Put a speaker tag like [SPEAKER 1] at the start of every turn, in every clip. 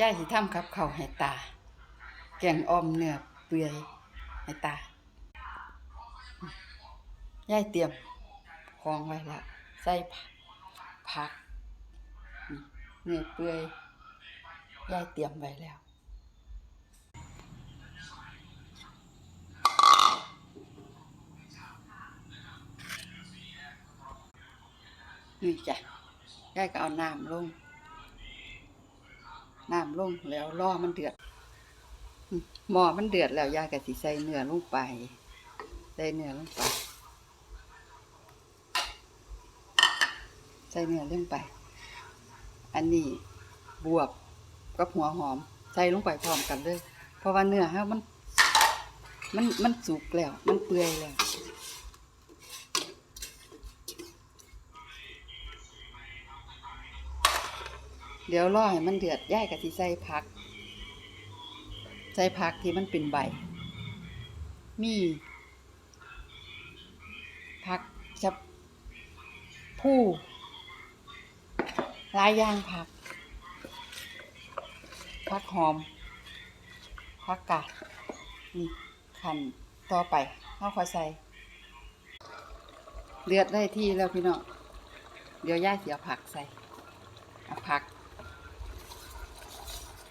[SPEAKER 1] ยายสิทำกับเขาให้ตา แกงออมเนื้อเปื่อยให้ตายายเตรียมของไว้แล้วใส่ผักเนื้อเปื่อยยายเตรียมไว้แล้วนี่จ้ะยายก็เอาน้ำลง น้ำลงแล้วรอมันเดือดหม้อมันเดือดแล้วยายก็สิใส่เนื้อลงไป ใส่เนื้อลงไป ใส่เนื้อลงไป อันนี้บวบกับหัวหอม ใส่ลงไปพร้อมกันเลย เพราะว่าเนื้อฮะมัน มันมันสุกแล้ว มันเปื่อยแล้ว เดี๋ยวรอให้มันเดือดย่ายกะทิใส่ผัก ใส่ผักที่มันเป็นใบ มีผักจะผู้ลายย่างผัก ผักหอม ผักกาด นี่ขันต่อไปเข้าคอยใส่ เดือดได้ที่แล้วพี่น้อง เดี๋ยวย่าเสียผักใส่ผัก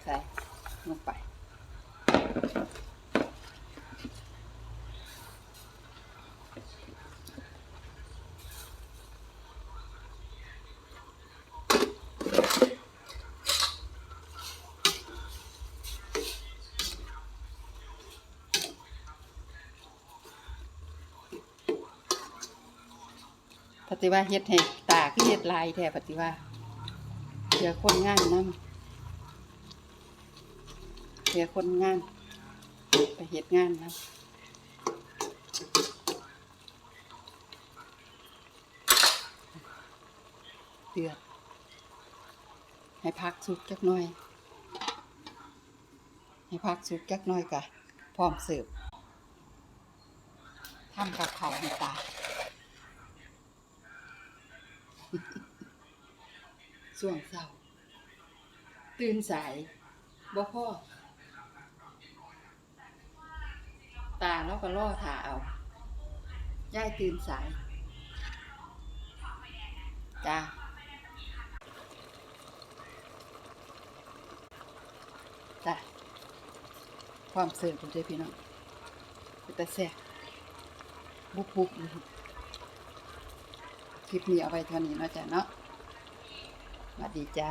[SPEAKER 1] ใส่ลงไป ป ฏิว่าเฮ็ดให้ตาคือเฮ็ดลายแท้ปฏิว่าเดี๋ยวคนงานนำเดี๋ยวคนงาน ไปเฮ็ดงานนะเดือด ให้พักสุกจักหน่อย ให้พักสุกจักหน่อยกะพร้อมเสิร์ฟทำกับข้าวให้ตา ส่วงเศร้า ตื่นสายบ่พ่อ ตาแล้วก็ล่อถาเอาย่ายตื่นสาย จ้าจ้าความเสิร์ฟคุณเจพี่น้องก็แต่แซ่บบุกบุกๆอยู่ ลิปนี้เอาไว้เท่านี้เนาะจ้ะเนาะสวัสดีจ้า